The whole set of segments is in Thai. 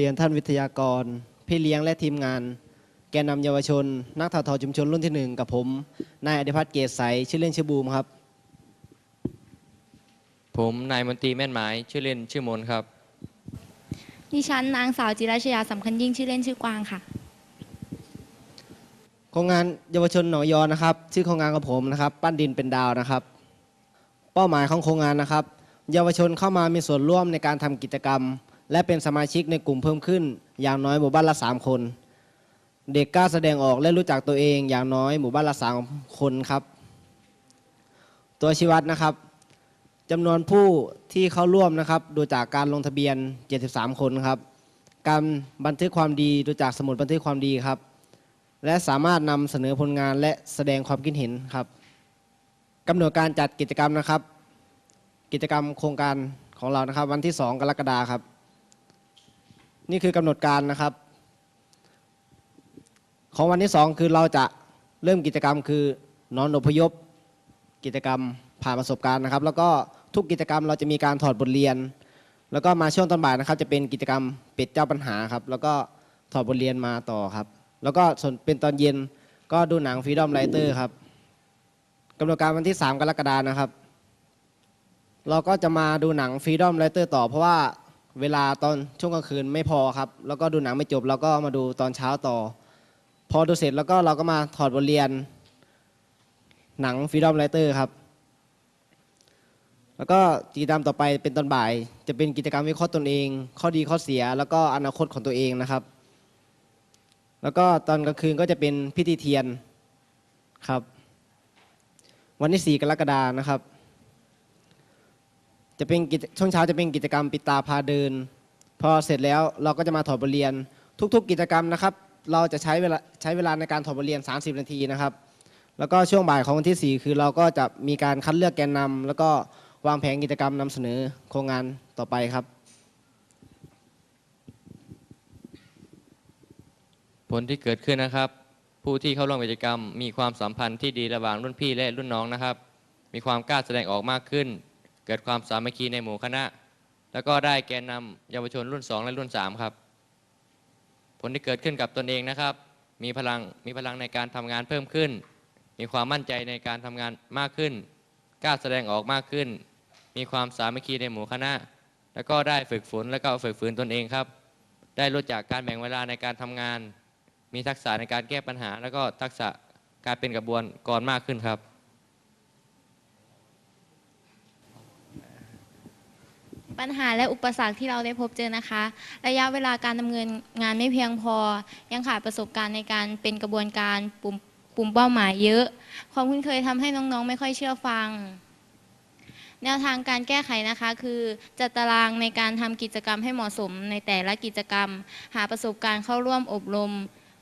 เรียนท่านวิทยากร พี่เลี้ยงและทีมงาน แกนนำเยาวชน นักถ่าทอชุมชนรุ่นที่หนึ่งกับผมนายอธิพัฒน์เกศใสชื่อเล่นชื่อบูมครับ ผมนายมนตรีแม่นหมายชื่อเล่นชื่อมนครับ ดิฉันนางสาวจิราชยาสำคัญยิ่งชื่อเล่นชื่อกวางค่ะ โครงงานเยาวชนหนองยอนะครับ ชื่อโครงงานของผมนะครับ ปั้นดินเป็นดาวนะครับ เป้าหมายของโครงงานนะครับ เยาวชนเข้ามามีส่วนร่วมในการทำกิจกรรม และเป็นสมาชิกในกลุ่มเพิ่มขึ้น อย่างน้อยหมู่บ้านละสามคน เด็กกล้าแสดงออกและรู้จักตัวเองอย่างน้อยหมู่บ้านละสามคนครับ ตัวชีวัดนะครับจำนวนผู้ที่เข้าร่วมนะครับ ดูจากการลงทะเบียน 73 คนครับ การบันทึกความดีดูจากสมุดบันทึกความดีครับ และสามารถนำเสนอผลงานและแสดงความคิดเห็นครับกำหนดการจัดกิจกรรมนะครับ กิจกรรมโครงการของเรานะครับ วันที่ 2 กรกฎาคมครับ นี่คือกำหนดการนะครับ ของวันที่ 2 คือเราจะเริ่มกิจกรรมคือนอนอพยพ กิจกรรมผ่านประสบการณ์นะครับ แล้วก็ทุกกิจกรรมเราจะมีการถอดบทเรียน แล้วก็มาช่วงตอนบ่ายนะครับ จะเป็นกิจกรรมเป็ดเจ้าปัญหาครับ แล้วก็ถอดบทเรียนมาต่อครับ แล้วก็ส่วนเป็นตอนเย็นก็ดูหนัง Freedom Writer ครับกำหนดการวันที่ 3 กรกฎานะครับ เราก็จะมาดูหนัง Freedom Writer ต่อเพราะว่า เวลาตอนช่วงกลางคืนไม่พอครับ แล้วก็ดูหนังไม่จบเราก็มาดูตอนเช้าต่อ พอดูเสร็จแล้วก็เราก็มาถอดบทเรียน หนัง Freedom Writer ครับ แล้วก็กิจกรรมต่อไปเป็นตอนบ่าย จะเป็นกิจกรรมวิเคราะห์ตนเอง ข้อดีข้อเสีย แล้วก็อนาคตของตัวเองนะครับ แล้วก็ตอนกลางคืนก็จะเป็นพิธีเทียนครับ วันที่ 4 กรกฎานะครับ จะเป็นกิจช่วงเช้าจะเป็นกิจกรรมปิดตาพาเดิน พอเสร็จแล้วเราก็จะมาถอดบทเรียน ทุก ๆ กิจกรรมนะครับ เราจะใช้เวลาใช้เวลาในการถอดบทเรียน 30 นาทีนะครับ แล้วก็ช่วงบ่ายของวันที่ 4 คือเราก็จะมีการคัดเลือกแกนนำแล้วก็วางแผนกิจกรรมนำเสนอโครงงานต่อไปครับ ผลที่เกิดขึ้นนะครับ ผู้ที่เข้าร่วมกิจกรรม มีความสัมพันธ์ที่ดีระหว่างรุ่นพี่และรุ่นน้องนะครับ มีความกล้าแสดงออกมากขึ้น เกิดความสามัคคีในหมู่คณะ แล้วก็ได้แกนนำเยาวชนรุ่น 2 และรุ่น 3 ครับ ผลที่เกิดขึ้นกับตนเองนะครับ มีพลังมีพลังในการทำงานเพิ่มขึ้น มีความมั่นใจในการทำงานมากขึ้นกล้าแสดงออกมากขึ้น มีความสามัคคีในหมู่คณะ แล้วก็ได้ฝึกฝนแล้วก็ฝึกฝืนตนเองครับ ได้รู้จักการแบ่งเวลาในการทำงาน มีทักษะในการแก้ปัญหา แล้วก็ทักษะการเป็นกระบวนกรมากขึ้นครับ ปัญหาและอุปสรรคที่เราได้พบเจอนะคะ ระยะเวลาการดำเนินงานไม่เพียงพอ ยังขาดประสบการณ์ในการเป็นกระบวนการปุ่มปุ่มเป้าหมายเยอะ ความคุ้นเคยทำให้น้องๆ ไม่ค่อยเชื่อฟัง แนวทางการแก้ไขนะคะคือจัดตารางในการทำกิจกรรมให้เหมาะสมในแต่ละกิจกรรม หาประสบการณ์เข้าร่วมอบรม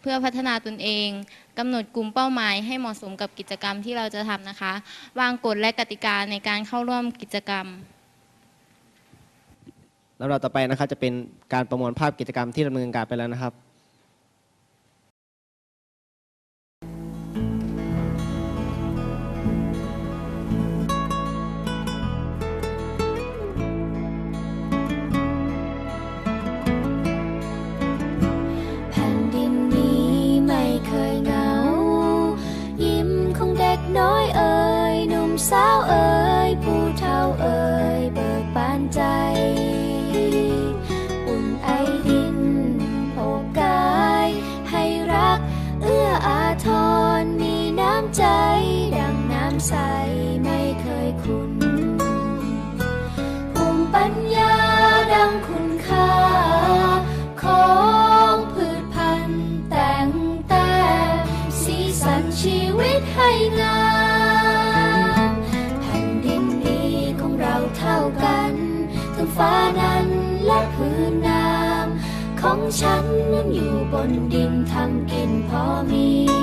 เพื่อพัฒนาตนเองกำหนดกลุ่มเป้าหมายให้เหมาะสมกับกิจกรรมที่เราจะทำนะคะ วางกฎและกติกาในการเข้าร่วมกิจกรรม ลำดับต่อไปนะครับจะเป็นการประมวลภาพกิจกรรมที่ดำเนินการไปแล้วนะครับ ใสไม่เคยคุ้นภูมิปัญญาดังคุณค่า ของพืชพันธุ์แต่งแต่สีสันชีวิตให้งามแผ่นดินนี้ของเราเท่ากัน ทั้งฟ้านั้นและพื้นน้ำของฉันนั้นอยู่บนดินทำกินพอมี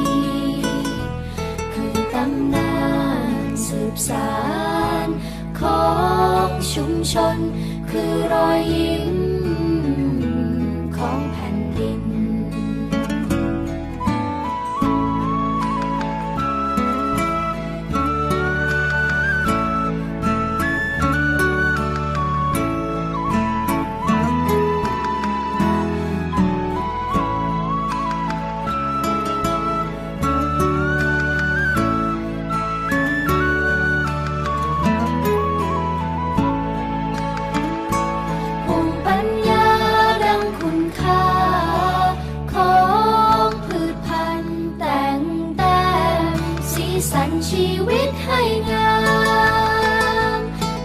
บสารของชุมชน คือรอยยิ้มของแผ่น สันชีวิตให้งาม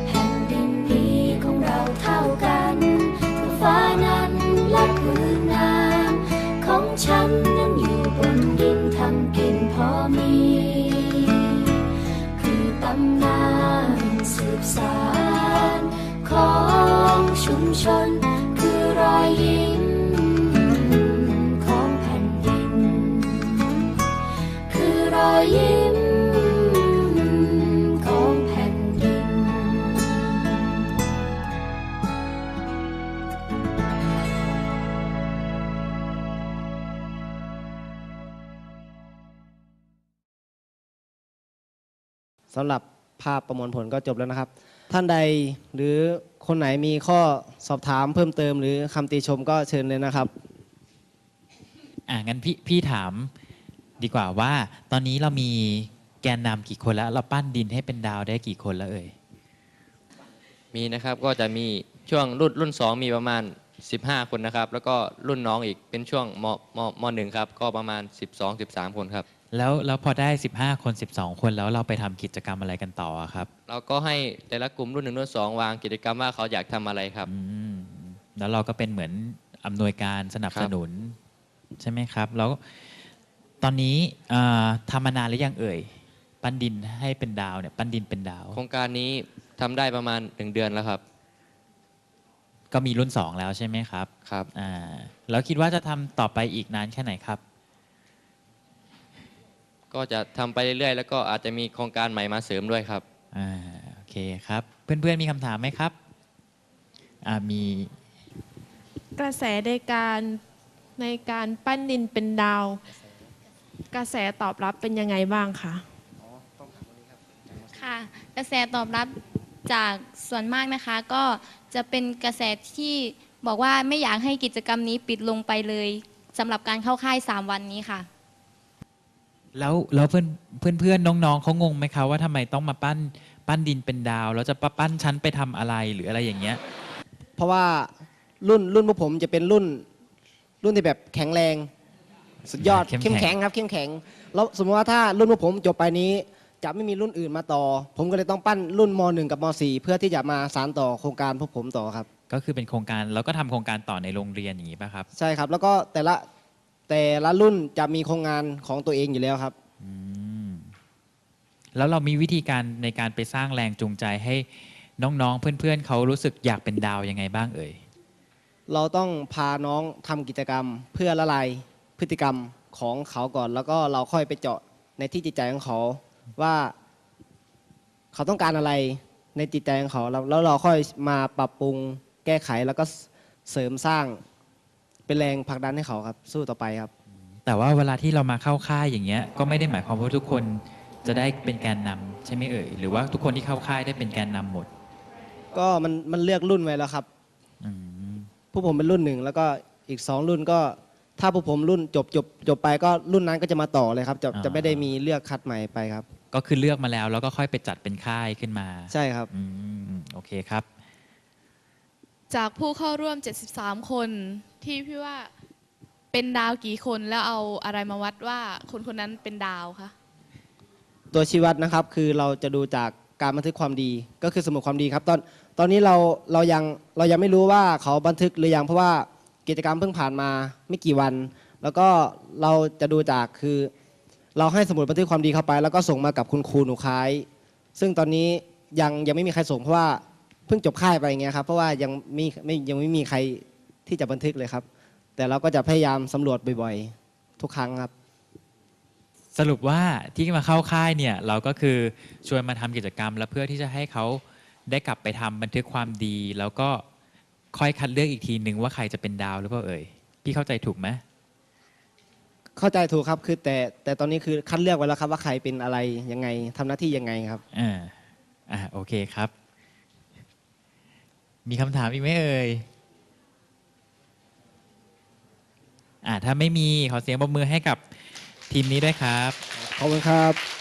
แผ่นดินนี้ของเราเท่ากันเมื่อฟ้านั้นและพื้นน้ำของฉันนั้นอยู่บนดินทำกินพอมี คือตำนานสืบสานของชุมชนคือรอยยิ้มของแผ่นดิน คือรอยยิ้ม สำหรับภาพประมวลผลก็จบแล้วนะครับ ท่านใดหรือคนไหนมีข้อสอบถามเพิ่มเติม หรือคำติชมก็เชิญเลยนะครับ อะงั้นพี่พี่ถามดีกว่าว่า ตอนนี้เรามีแกนนำกี่คนแล้ว เราปั้นดินให้เป็นดาวได้กี่คนแล้วเอ่ยมีนะครับก็จะมีช่วงรุ่นรุ่น 2 มีประมาณ 15 คนนะครับ แล้วก็รุ่นน้องอีกเป็นช่วงมมมหนึ่งครับ ก็ประมาณ 12 13 คนครับ แล้วแล้วพอได้ 15 คน 12 คนแล้วเราไปทำกิจกรรมอะไรกันต่ออะครับเราก็ให้แต่ละกลุ่มรุ่นหนึ่งรุ่นสองวางกิจกรรมว่าเขาอยากทำอะไรครับ อืมแล้วเราก็เป็นเหมือนอำนวยการสนับสนุน ใช่ไหมครับ แล้วตอนนี้เอ่อทำมานานหรือยังเอ่ย ปั้นดินให้เป็นดาวเนี่ยปั้นดินเป็นดาว โครงการนี้ทำได้ประมาณ1เดือนแล้วครับก็มีรุ่น 2 แล้วใช่ไหมครับครับ อ่าแล้วคิดว่าจะทำต่อไปอีกนานแค่ไหนครับ ก็จะทำไปเรื่อยๆ แล้วก็อาจจะมีโครงการใหม่มาเสริมด้วยครับอ่าโอเคครับ เพื่อนๆมีคำถามไหมครับอ่ามีกระแสในการในการปั้นดินเป็นดาว กระแสตอบรับเป็นยังไงบ้างคะค่ะ กระแสตอบรับจากส่วนมากนะคะ ก็จะเป็นกระแสที่บอกว่าไม่อยากให้กิจกรรมนี้ปิดลงไปเลยสำหรับการเข้าค่าย 3 วันนี้ค่ะ แล้วแล้วเพื่อนเพื่อนเพื่อนๆน้องๆเขางงไหมคะว่าทำไมต้องมาปั้นปั้นดินเป็นดาวแล้วจะปั้นชั้นไปทำอะไรหรืออะไรอย่างเงี้ย เพราะว่ารุ่นรุ่นพวกผมจะเป็นรุ่นรุ่นที่แบบแข็งแรง สุดยอดเข้มแข็งเข้มแข็งครับเข้มแข็งแล้วสมมติว่าถ้ารุ่นพวกผมจบไปนี้จะไม่มีรุ่นอื่นมาต่อ ผมก็เลยต้องปั้นรุ่นม .1 กับม .4 เพื่อที่จะมาสานต่อโครงการพวกผมต่อครับ ก็คือเป็นโครงการแล้วก็ทำโครงการต่อในโรงเรียนอย่างนี้ป่ะครับ ใช่ครับ แล้วก็แต่ละ แต่ละรุ่นจะมีโครงงานของตัวเองอยู่แล้วครับ อืมแล้วเรามีวิธีการในการไปสร้างแรงจูงใจให้น้องๆ เพื่อนๆ เขารู้สึกอยากเป็นดาวยังไงบ้างเอ่ย เราต้องพาน้องทำกิจกรรม เพื่อละลายพฤติกรรมของเขาก่อน แล้วก็เราค่อยไปเจาะในที่จิตใจของเขา ว่า เขาต้องการอะไรในจิตใจของเขาแล้วแล้วเราค่อยมาปรับปรุงแก้ไขแล้วก็เสริมสร้าง เป็นแรงผลักดันให้เขาครับ สู้ต่อไปครับ แต่ว่าเวลาที่เรามาเข้าค่ายอย่างเงี้ยก็ไม่ได้หมายความว่าทุกคนจะได้เป็นแกนนำใช่ไหมเอ่ยหรือว่าทุกคนที่เข้าค่ายได้เป็นแกนนำหมดก็มันมันเลือกรุ่นไว้แล้วครับ อืมผู้ผมเป็นรุ่นหนึ่งแล้วก็อีกสองรุ่นก็ ถ้าผู้ผมรุ่นจบจบจบไปก็รุ่นนั้นก็จะมาต่อเลยครับ จะจะไม่ได้มีเลือกคัดใหม่ไปครับ ก็คือเลือกมาแล้วแล้วก็ค่อยไปจัดเป็นค่ายขึ้นมา ใช่ครับ อืม โอเคครับ จากผู้เข้าร่วม 73 คนที่พี่ว่าเป็นดาวกี่คนแล้วเอาอะไรมาวัดว่าคนคนนั้นเป็นดาวคะตัวชี้วัดนะครับคือเราจะดูจากการบันทึกความดีก็คือสมุดความดีครับ ตอนตอนนี้เราเรายังเรายังไม่รู้ว่าเขาบันทึกหรือยังเพราะว่ากิจกรรมเพิ่งผ่านมาไม่กี่วัน แล้วก็เราจะดูจากคือ เราให้สมุดบันทึกความดีเข้าไป แล้วก็ส่งมากับคุณครูหนูคล้าย ซึ่งตอนนี้ยังยังไม่มีใครส่งเพราะว่า เพิ่งจบค่ายไปอย่างเงี้ยครับเพราะว่ายังไม่ไม่ยังไม่มีใครที่จะบันทึกเลยครับ แต่เราก็จะพยายามสำรวจบ่อยๆ ทุกครั้งครับ สรุปว่าที่มาเข้าค่ายเนี่ยเราก็คือชวนมาทำกิจกรรม แล้วเพื่อที่จะให้เขาได้กลับไปทำบันทึกความดี แล้วก็ค่อยคัดเลือกอีกทีนึงว่าใครจะเป็นดาวหรือเปล่าเอ่ยพี่เข้าใจถูกไหมเข้าใจถูกครับคือแต่แต่ตอนนี้คือคัดเลือกไว้แล้วครับว่าใครเป็นอะไรยังไงทำหน้าที่ยังไงครับอ่าอ่าโอเคครับ มีคำถามอีกไหมเอ่ยอ่าถ้าไม่มีขอเสียงปรบมือให้กับทีมนี้ด้วยครับ ขอบคุณครับ